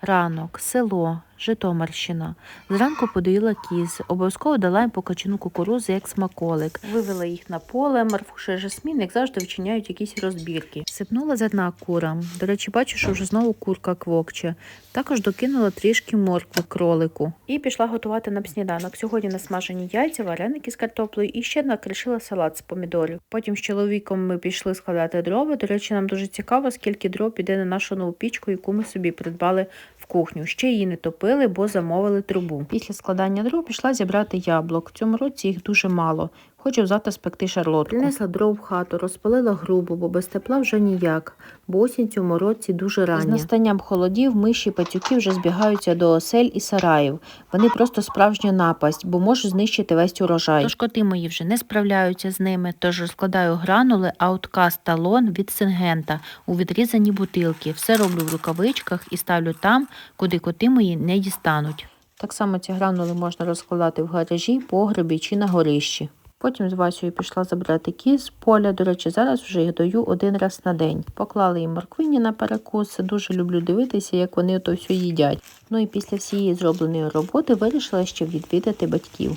Ранок, село, Житомирщина. Зранку подоїла кіз, обов'язково дала їм по качану кукурузи як смаколик. Вивела їх на поле, марфуша жасмін, як завжди, вчиняють якісь розбірки. Сипнула зерна курам. До речі, бачу, що вже знову курка квокче. Також докинула трішки моркви кролику. І пішла готувати нам сніданок. Сьогодні насмажені яйця, вареники з картоплею і ще накришила салат з помідорів. Потім з чоловіком ми пішли складати дрова. До речі, нам дуже цікаво, скільки дров піде на нашу нову пічку, яку ми собі придбали кухню. Ще її не топили, бо замовили трубу. Після складання дров пішла зібрати яблук. В цьому році їх дуже мало. Хочу завтра спекти шарлотку. Принесла дров в хату, розпалила грубу, бо без тепла вже ніяк, бо осінь цьому році дуже рання. З настанням холодів миші патюки вже збігаються до осель і сараїв. Вони просто справжня напасть, бо можуть знищити весь урожай. Тож коти мої вже не справляються з ними, тож розкладаю гранули ауткаст талон від сингента у відрізані бутилки. Все роблю в рукавичках і ставлю там, куди коти мої не дістануть. Так само ці гранули можна розкладати в гаражі, погребі чи на горищі. Потім з Васею пішла забрати кіз з поля. До речі, зараз вже їх даю один раз на день. Поклали їм морквині на перекус. Дуже люблю дивитися, як вони то все їдять. Ну і після всієї зробленої роботи вирішила ще відвідати батьків.